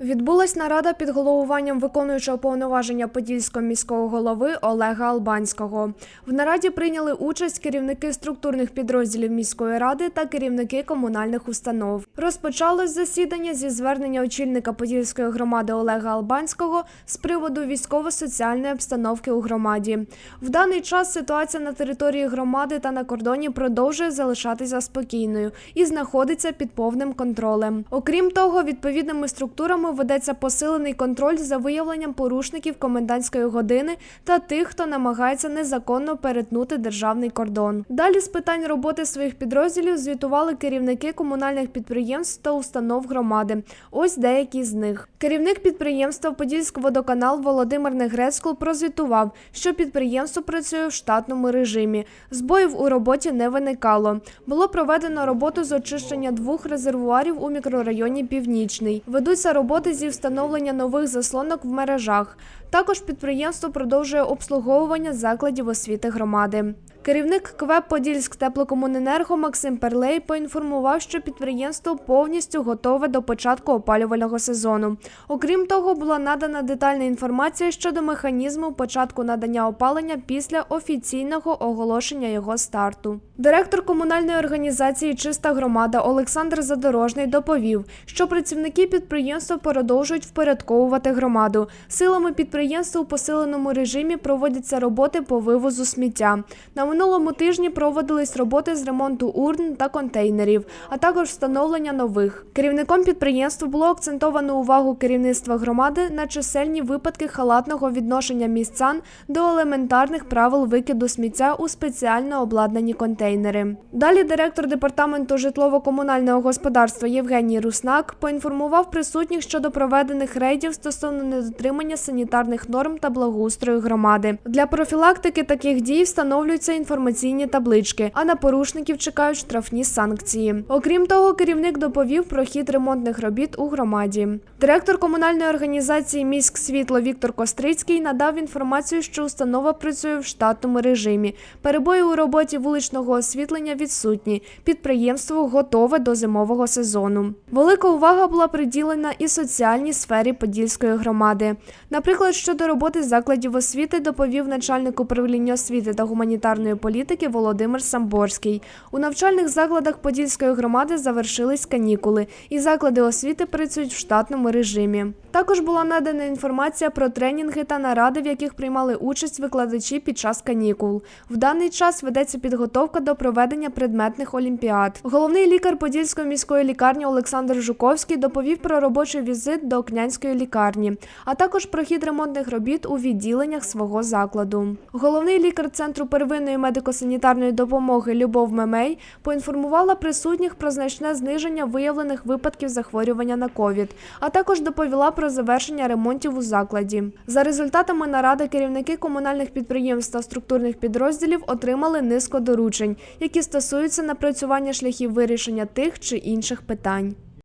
Відбулась нарада під головуванням виконуючого повноваження Подільського міського голови Олега Албанського. В нараді прийняли участь керівники структурних підрозділів міської ради та керівники комунальних установ. Розпочалось засідання зі звернення очільника Подільської громади Олега Албанського з приводу військово-соціальної обстановки у громаді. В даний час ситуація на території громади та на кордоні продовжує залишатися спокійною і знаходиться під повним контролем. Окрім того, відповідними структурами ведеться посилений контроль за виявленням порушників комендантської години та тих, хто намагається незаконно перетнути державний кордон. Далі з питань роботи своїх підрозділів звітували керівники комунальних підприємств та установ громади. Ось деякі з них. Керівник підприємства Подільськводоканал Володимир Негрецькул прозвітував, що підприємство працює в штатному режимі. Збоїв у роботі не виникало. Було проведено роботу з очищення двох резервуарів у мікрорайоні Північний. Ведуться роботи зі встановлення нових заслонок в мережах. Також підприємство продовжує обслуговування закладів освіти громади. Керівник КВЕП Подільськ теплокомуненерго Максим Перлей поінформував, що підприємство повністю готове до початку опалювального сезону. Окрім того, була надана детальна інформація щодо механізму початку надання опалення після офіційного оголошення його старту. Директор комунальної організації Чиста громада Олександр Задорожний доповів, що працівники підприємства продовжують впорядковувати громаду. Силами підприємства у посиленому режимі проводяться роботи по вивозу сміття. На минулому тижні проводились роботи з ремонту урн та контейнерів, а також встановлення нових. Керівником підприємства було акцентовано увагу керівництва громади на чисельні випадки халатного відношення містян до елементарних правил викиду сміття у спеціально обладнані контейнери. Далі директор департаменту житлово-комунального господарства Євгеній Руснак поінформував присутніх щодо проведених рейдів стосовно недотримання санітарних норм та благоустрою громади. Для профілактики таких дій встановлюються інформаційні таблички, а на порушників чекають штрафні санкції. Окрім того, керівник доповів про хід ремонтних робіт у громаді. Директор комунальної організації Міськ світло Віктор Кострицький надав інформацію, що установа працює в штатному режимі. Перебої у роботі вуличного освітлення відсутні. Підприємство готове до зимового сезону. Велика увага була приділена і соціальній сфері Подільської громади. Наприклад, щодо роботи закладів освіти доповів начальник управління освіти та гуманітарної політики Володимир Самборський. У навчальних закладах Подільської громади завершились канікули, і заклади освіти працюють в штатному режимі. Також була надана інформація про тренінги та наради, в яких приймали участь викладачі під час канікул. В даний час ведеться підготовка до проведення предметних олімпіад. Головний лікар Подільської міської лікарні Олександр Жуковський доповів про робочий візит до Окнянської лікарні, а також про хід ремонтних робіт у відділеннях свого закладу. Головний лікар центру первинної медико-санітарної допомоги Любов Мемей поінформувала присутніх про значне зниження виявлених випадків захворювання на ковід, а також доповіла про завершення ремонтів у закладі. За результатами наради керівники комунальних підприємств та структурних підрозділів отримали низку доручень, які стосуються напрацювання шляхів вирішення тих чи інших питань.